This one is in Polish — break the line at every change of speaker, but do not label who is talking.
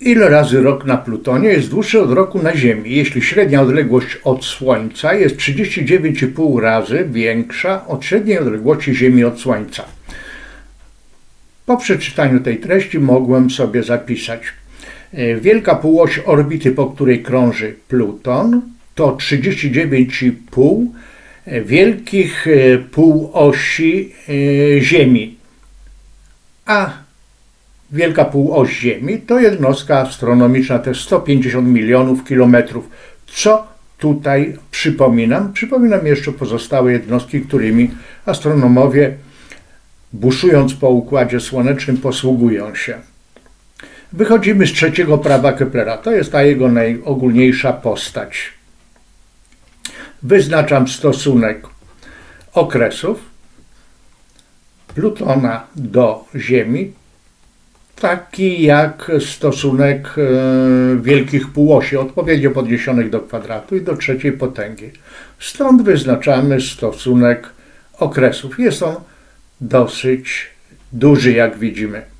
Ile razy rok na Plutonie jest dłuższy od roku na Ziemi, jeśli średnia odległość od Słońca jest 39,5 razy większa od średniej odległości Ziemi od Słońca? Po przeczytaniu tej treści mogłem sobie zapisać. e, Wielka półoś orbity, po której krąży Pluton, to 39,5 wielkich e, półosi e, Ziemi. A wielka półoś Ziemi to jednostka astronomiczna też 150 milionów kilometrów. Co tutaj przypominam? Przypominam jeszcze pozostałe jednostki, którymi astronomowie buszując po Układzie Słonecznym posługują się. Wychodzimy z trzeciego prawa Keplera. To jest ta jego najogólniejsza postać. Wyznaczam stosunek okresów Plutona do Ziemi, taki jak stosunek e, wielkich półosi, odpowiednio podniesionych do kwadratu i do trzeciej potęgi. Stąd wyznaczamy stosunek okresów. Jest on dosyć duży, jak widzimy.